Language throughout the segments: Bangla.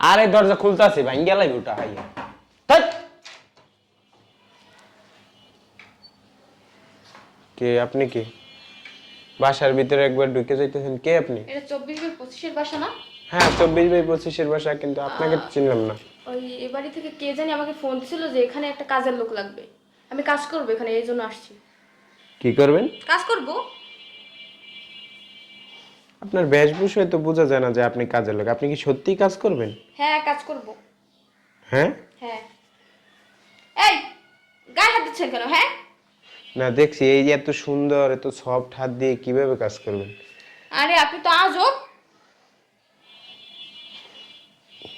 আরে দরজা খুলতাছে ভাই গেলাই ওটা হাইয়া কে আপনি কে? বাসার ভিতরে একবার ঢুকে যাইতেছেন কে আপনি? এটা চব্বিশ বাই পঁচিশের বাসা না? হ্যাঁ চব্বিশ বাই পঁচিশের বাসা কিন্তু আপনাকে তো চিনলাম না। ওই এ বাড়ি থেকে কে জানি আমাকে ফোন ছিল যে এখানে একটা কাজের লোক লাগবে। আমি কাজ করব এখানে এই জন্য আসছি। কি করবেন? কাজ করব? আপনার বেশভূষায় তো বোঝা যায় না যে আপনি কাজের লোক। আপনি কি সত্যিই কাজ করবেন? হ্যাঁ কাজ করব। হ্যাঁ? হ্যাঁ। এই গায়ে হাত দিচ্ছেন কেন হ্যাঁ? না দেখছি এই যে এত সুন্দর এত সফট হাত দিয়ে কীভাবে কাজ করবেন? আরে আপনি তো আজব।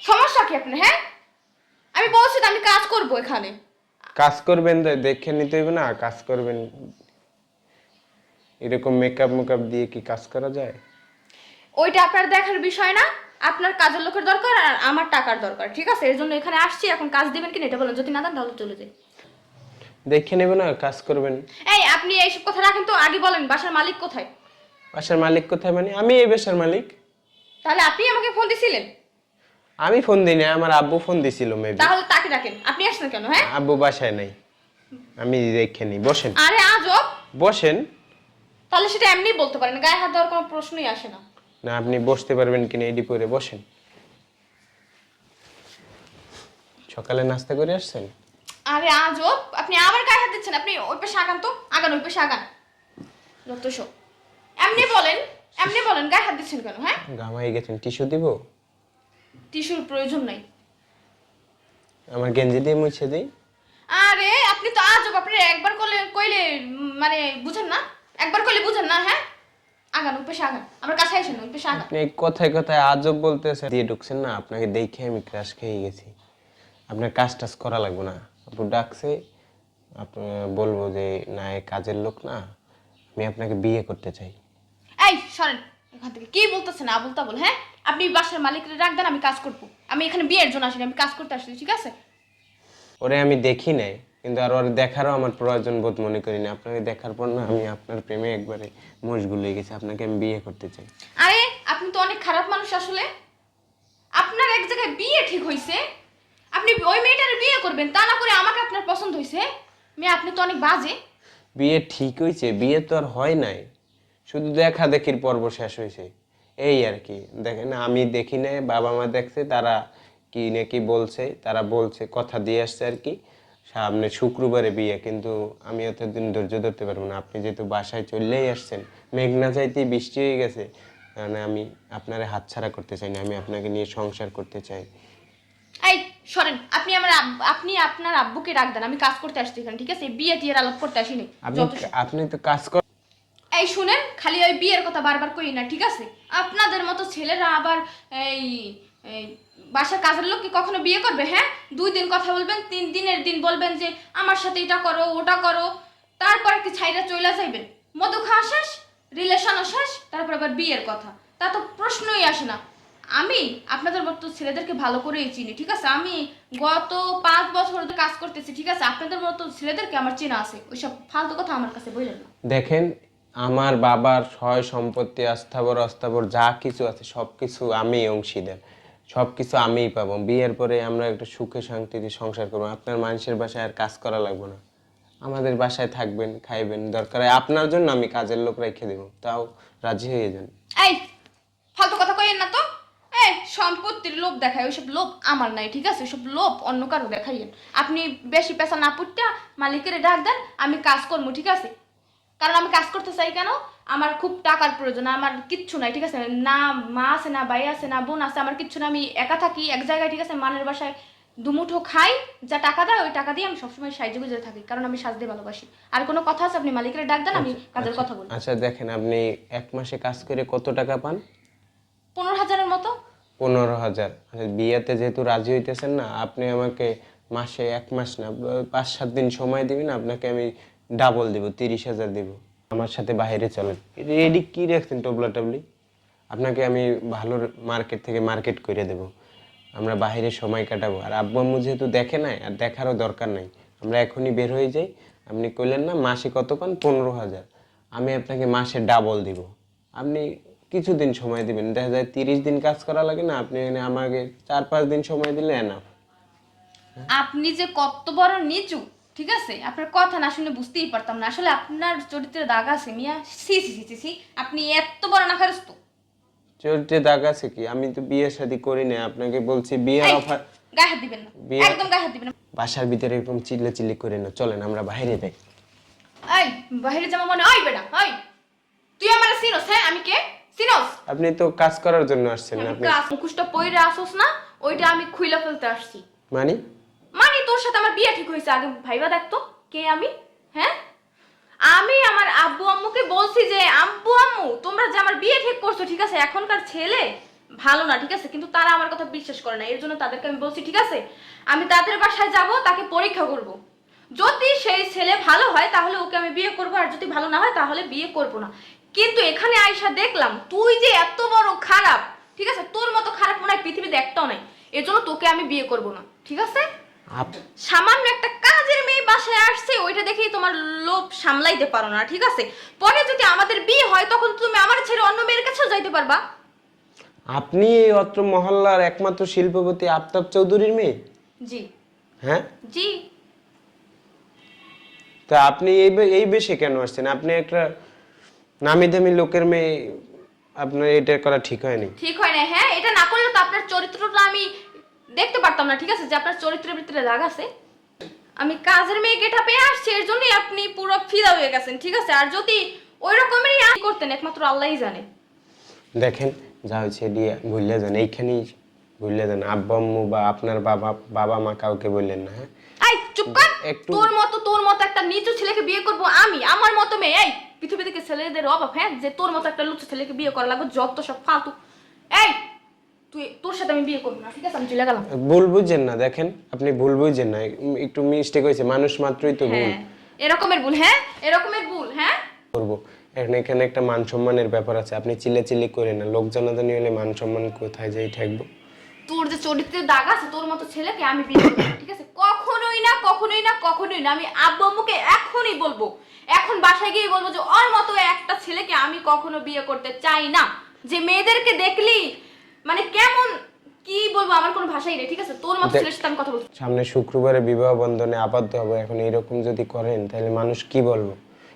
সমস্যা কি আপনি হ্যাঁ? আমি বলছি তো আমি কাজ করব এখানে। কাজ করবেন তো দেখে নিতে হবে না কাজ করবেন। এরকম মেকআপ মেকআপ দিয়ে কি কাজ করা যায়? ওইটা আপনার দেখার বিষয় না আপনার কাজের লোকের দরকার আর আমার টাকার দরকার ঠিক আছে? এর জন্য এখানে আসছি এখন কাজ দিবেন কিনা এটা বলেন যদি না দেন তাহলে চলে যাই। দেখে নেবে না কাজ করবেন। এই আপনি এইসব কথা রাখেন তো আগে বলেন বাসার মালিক কোথায়? বাসার মালিক কোথায় মানে? আমি এই বাসার মালিক। তাহলে আপনি আমাকে ফোন দিছিলেন? আমি ফোন দিই না আমার আব্বু ফোন দিছিল মেবি তাহলে তাকে ডাকেন আপনি আসছেন কেন হ্যাঁ? আব্বু বাসায় নাই আমি দেখে নি বসেন। আরে আজব! বসেন। তাহলে সেটা এমনি বলতে পারেন গায়ে হাত দেওয়ার কোনো প্রশ্নই আসে না। না আপনি বসতে পারবেন কিনা এডি করে বসেন। সকালে নাস্তা করে আসছেন? আরে আজব আপনি আবার গায়ে হাত দিচ্ছেন। আপনি ওই পাশে আগান তো। আগান ওই পাশে আগান। যত সব এমনি বলেন এমনি বলেন গায়ে হাত দিচ্ছেন কেন হ্যাঁ? গামাই গেছেন। টিস্যু দিব? টিস্যুর প্রয়োজন নাই। আমার গেঞ্জি দিয়ে মুছে দিই। আরে আপনি তো আজব। আপনি একবার করলে কইলে মানে বুঝেন না? একবার করলে বুঝেন না হ্যাঁ? আগান ওই পাশে আগান। আমার কাছে আসেন ওই পাশে আগান। আপনি কথায় কথায় আজব বলতেছেন। দিয়ে ঢুকছেন না আপনাকে দেখে আমি ক্রাশ খেয়ে গেছি। আপনার কাজ টাজ করা লাগবে না। আপু ডাকছে আপনি বলব যে না এ কাজের লোক না। আমি আপনাকে বিয়ে করতে চাই। এই সরেন এখান থেকে। কি বলতেছেন আবুল তাবুল হ্যাঁ? আপনি বাসার মালিকরে রাখ দেন আমি কাজ করব। আমি এখানে বিয়ের জন্য আসিনি আমি কাজ করতে আসছি ঠিক আছে? ওরে আমি দেখি নাই। কিন্তু আর ওর দেখারও আমার প্রয়োজন বোধ মনে করি না আপনাকে দেখার পর না আমি আপনার প্রেমে একবারে মশগুল হয়ে গেছি। আপনাকে আমি বিয়ে করতে চাই। আরে আপনি তো অনেক খারাপ মানুষ আসলে। আপনার এক জায়গায় বিয়ে ঠিক হয়েছে আপনি ওই মেয়েটার বিয়ে করবেন তা না করে আমাকে আপনার পছন্দ হয়েছে মেয়ে আপনি তো অনেক বাজে। বিয়ে ঠিক হয়েছে বিয়ে তো আর হয় নাই। শুধু দেখা দেখির পর্ব শেষ হয়েছে এই আর কি। দেখেন আমি দেখি নাই বাবা মা দেখছে তারা কি নাকি বলছে তারা বলছে কথা দিয়ে আসছে আর কি। সামনে শুক্রবারে বিয়ে কিন্তু আমি অতদিন ধৈর্য ধরতে পারব না। আপনি যেহেতু বাসায় চললেই আসছেন মেঘনা চাইতেই বৃষ্টি হয়ে গেছে কারণ আমি আপনারে হাতছাড়া করতে চাই না আমি আপনাকে নিয়ে সংসার করতে চাই। এই সরেন আপনি আমার আপনি আপনার আব্বুকে রাখ দেন আমি কাজ করতে আসছি এখানে ঠিক আছে? বিয়ে টিয়ের আলাপ করতে আসিনি আপনি আপনি তো কাজ কর এই শুনেন খালি ওই বিয়ের কথা বারবার করি না ঠিক আছে? আপনাদের মতো ছেলেরা আবার এই বাসার কাজের লোক কি কখনো বিয়ে করবে হ্যাঁ? দুই দিন কথা বলবেন, তিন দিনের দিন বলবেন যে, আমার সাথে এটা করো, ওটা করো। তারপর কি ছাইরা চইলা যাইবেন? মধু খাওয়া শেষ, রিলেশনও শেষ, তারপর আবার বিয়ের কথা। তা তো প্রশ্নই আসে না। আমি আপনাদের মতো ছেলেদেরকে ভালো করেই চিনি, ঠিক আছে? আমি গত পাঁচ বছর কাজ করতেছি, ঠিক আছে? আপনাদের মতো ছেলেদেরকে আমার চেনা আছে। ওইসব ফালতু কথা আমার কাছে বললেন না। দেখেন, আমার বাবার সয় সম্পত্তি আস্থাবর অস্থাবর যা কিছু আছে সব কিছু আমি অংশীদার। সব কিছু আমিই পাবো। বিয়ের পরে আমরা একটু সুখে শান্তিতে সংসার করব। আপনার মানুষের বাসায় আর কাজ করা লাগবে না। আমাদের বাসায় থাকবেন, খাইবেন, দরকার হয়। আপনার জন্য আমি কাজের লোক রেখে দেবো। তাও রাজি হয়ে যান। এই, ফালতু কথা কইেন না তো। এই, সম্পত্তির লোভ দেখায়। ওইসব লোভ আমার নাই, ঠিক আছে? ওইসব লোভ অন্য কারও দেখাইয়েন। আপনি বেশি পেশা না পুটটা মালিকের ডাক দেন, আমি কাজ করব, ঠিক আছে? কারণ আমি কাজ করতে চাই কেন? আমার খুব টাকার প্রয়োজন আমার কিচ্ছু নাই ঠিক আছে? না মা আছে না ভাই আছে না বোন আছে আমার কিচ্ছু না আমি একা থাকি এক জায়গায় ঠিক আছে? মানের বাসায় দুমুঠো খাই যা টাকা দেয় ওই টাকা দিয়ে আমি সবসময় সাহায্য গুজে থাকি কারণ আমি সাজতে ভালোবাসি। আর কোনো কথা আছে? আপনি মালিকের ডাক দেন আমি কাজের কথা বলি আচ্ছা দেখেন আপনি এক মাসে কাজ করে কত টাকা পান? পনেরো হাজারের মতো। পনেরো হাজার। আচ্ছা, বিয়েতে যেহেতু রাজি হইতেছেন না আপনি আমাকে মাসে এক মাস না পাঁচ সাত দিন সময় দিবেন আপনাকে আমি ডাবল দিব তিরিশ হাজার দিব। আমার সাথে বাইরে চলেন। রেডি কি রাখছেন টবলা টবলি? আপনাকে আমি ভালো মার্কেট থেকে মার্কেট করে দেব। আমরা বাইরে সময় কাটাবো। আর আব্বু আম্মু যেহেতু দেখে নাই, আর দেখারও দরকার নাই, আমরা এখনই বের হয়ে যাই। আপনি কইলেন না, মাসে কত পান পনেরো হাজার। আমি আপনাকে মাসে ডাবল দিব। আপনি কিছুদিন সময় দিবেন। দেখা যায় তিরিশ দিন কাজ করা লাগে না, আপনি আমাকে চার পাঁচ দিন সময় দিলে এনাফ আপনি যে কত বড় নিচু ঠিক আছে? আপনার কথা না শুনে বুঝতেই পারতাম না। আসলে আপনার চরিত্রে দাগ আছে মিয়া। সি সি সি সি আপনি এত বড় না খারস তো চরিত্রে দাগ আছে কি? আমি তো বিয়ে শাদি করি না আপনাকে বলছি বিয়ের অফার গায়ে হাত দিবেন না। একদম গায়ে হাত দিবেন না। বাসার ভিতরে এরকম চিল্লে চিল্লি করে না। চলেন আমরা বাইরে যাই। এই বাইরে যাব মানে ওই বেটা ওই তুই আমার সিনোস হ্যাঁ? আমি কে? সিনোস আপনি তো কাজ করার জন্য আসছেন না আপনি কাজ মুখোশটা পইরে আসোস না ওইটা আমি খুইলা ফেলতে আসছি। মানে? মানে তোর সাথে আমার বিয়ে ঠিক হয়েছে আগে ভাইবা দেখতো কে আমি? হ্যাঁ? আমি আমার আব্বু আম্মুকে বলছি যে, আব্বু আম্মু, তোমরা যে আমার বিয়ে ঠিক করছ, ঠিক আছে? এখনকার ছেলে ভালো না, ঠিক আছে? কিন্তু তারা আমার কথা বিশ্বাস করে না। এর জন্য তাদেরকে আমি বলছি, ঠিক আছে? আমি তাদের বাসায় যাব, তাকে পরীক্ষা করব। যদি সেই ছেলে ভালো হয়, তাহলে ওকে আমি বিয়ে করব। আর যদি ভালো না হয়, তাহলে বিয়ে করব না। কিন্তু এখানে আয়সা দেখলাম, তুই যে এত বড় খারাপ, ঠিক আছে? তোর মতো খারাপ মনে হয় পৃথিবীতে একটাও নাই। এজন্য তোকে আমি বিয়ে করব না, ঠিক আছে? সামান্য একটা কাজের মেয়ে বাসায় আসছে ওইটা দেখেই তোমার লোভ সামলাইতে পারো না ঠিক আছে? পরে যদি আমাদের বিয়ে হয় তখন তুমি আমার ছেড়ে অন্য মেয়ের কাছেও যাইতে পারবা। আপনি এই অত্র মহল্লার একমাত্র শিল্পপতি আফতাব চৌধুরীর মেয়ে? জি। হ্যাঁ? জি। তা আপনি এই এই বেশে কেন আসছেন? আপনি একটা নামি দামি লোকের মেয়ে আপনার এটা করা ঠিক হয়নি। ঠিক হয় না হ্যাঁ এটা না করলে তো আপনার চরিত্রটা আমি দেখতে পারতাম না ঠিক আছে? যে আপনার চরিত্রের ভিতরে রাগ আছে। আমি কাজের মেয়ে গেটা পেয়ে আসছি এর জন্যই আপনি পুরো ফিদা হয়ে গেছেন ঠিক আছে? আর যদি ওই রকমেরই করতেন একমাত্র আল্লাহই জানে। দেখেন যা হয়েছে দিয়ে ভুলে যান। এইখানেই ভুলে যান। আব্বা আম্মু বা আপনার বাবা বাবা মা কাউকে বললেন না হ্যাঁ? এই চুপ কর! তোর মতো তোর মতো একটা নিচু ছেলেকে বিয়ে করব আমি আমার মতো মেয়ে। এই পৃথিবী থেকে ছেলেদের অভাব হ্যাঁ? যে তোর মতো একটা লুচু ছেলেকে বিয়ে করা লাগবে যত সব ফালতু। এই তুই তোর সাথে আমি বিয়ে করব না ঠিক আছে? আমি চলে গেলাম। ভুল বুঝছেন না দেখেন আপনি ভুল বুঝছেন না একটু মিস্টেক হয়েছে মানুষ মাত্রই তো ভুল। হ্যাঁ এরকমের ভুল হ্যাঁ এরকমের ভুল হ্যাঁ? করব। এখন এখানে একটা মান সম্মানের ব্যাপার আছে আপনি চিল্লা চিল্লি করে না লোক জানাজানি হলে মান সম্মান কোথায় যাই থাকব তোর যে চরিত্রের দাগ আছে তোর মতো ছেলেকে আমি বিয়ে করব ঠিক আছে? কখনোই না কখনোই না কখনোই না আমি আব্বু আম্মুকে এখনই বলব এখন বাসায় গিয়ে বলব যে ওর মতো একটা ছেলেকে আমি কখনো বিয়ে করতে চাই না। যে মেয়েদেরকে দেখলি মানে কেমন কি বলব আমার কোনো ভাষাই নেই ঠিক আছে? তোর মতো ছেলের সাথে আমি কথা বলছি সামনে শুক্রবারে বিবাহ বন্ধনে আবদ্ধ হবে এখন এরকম যদি করেন তাহলে মানুষ কি বলব?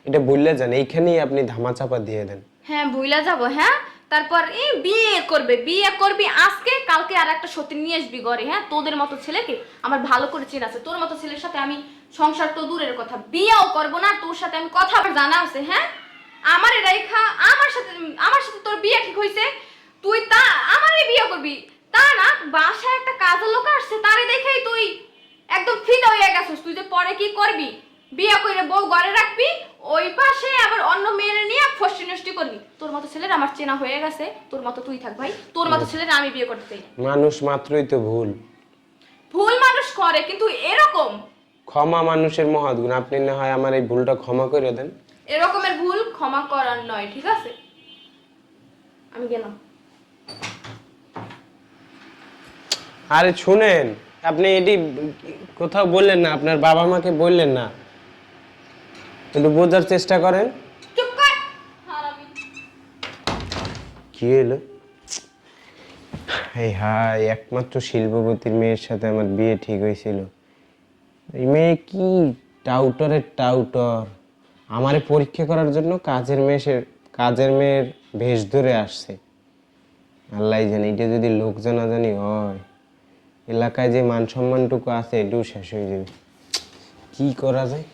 এটা বললে যান এইখানেই আপনি ধামাচাপা দিয়ে দেন। হ্যাঁ ভুইলা যাব হ্যাঁ? তারপর এই বিয়ে করবে বিয়ে করবি আজকে কালকে আর একটা সত্যি নিয়ে আসবি ঘরে হ্যাঁ? তোদের মতো ছেলেকে আমার ভালো করে চেনা আছে। তোর মতো ছেলের সাথে আমি সংসার তো দূরের কথা বিয়েও করব না তোর সাথে আমি কথা আবার জানা আছে হ্যাঁ? আমার রেখা আমার সাথে আমার সাথে তোর বিয়ে ঠিক হয়েছে তুই তা আমারই বিয়ে করবি? তা না বাসায় একটা কাজের লোক আসছে তারে দেখেই তুই একদম ফিদা হয়ে গেছিস। তুই যে পরে কি করবি? বিয়ে করে বউ ঘরে রাখবি ওই পাশে আবার অন্য মেয়ের নিয়ে ফষ্টি নষ্টি করবি। তোর মতো ছেলের আমার চেনা হয়ে গেছে তোর মতো তুই থাক ভাই। তোর মতো ছেলের আমি বিয়ে করতে চাই না। মানুষ মাত্রই তো ভুল। ভুল মানুষ করে কিন্তু এরকম। ক্ষমা মানুষের মহাগুণ আপনি না হয় আমার এই ভুলটা ক্ষমা করে দেন। এরকমের ভুল ক্ষমা করার নয় ঠিক আছে? আমি গেলাম। আরে শুনেন আপনি এটি কোথাও বললেন না আপনার বাবা মাকে বললেন না। একটু বোঝার চেষ্টা করেন। কি এলো এই হাই একমাত্র শিল্পপতির মেয়ের সাথে আমার বিয়ে ঠিক হয়েছিল। এই মেয়ে কি টাউটরের টাউটর? আমারে পরীক্ষা করার জন্য কাজের মেয়ের কাজের মেয়ের ভেষ ধরে আসছে। আল্লাহ জানে এটা যদি লোক জানাজানি হয়। এলাকায় যে মান সম্মানটুকু আছে এটাও শেষ হয়ে যাবে। কি করা যায়?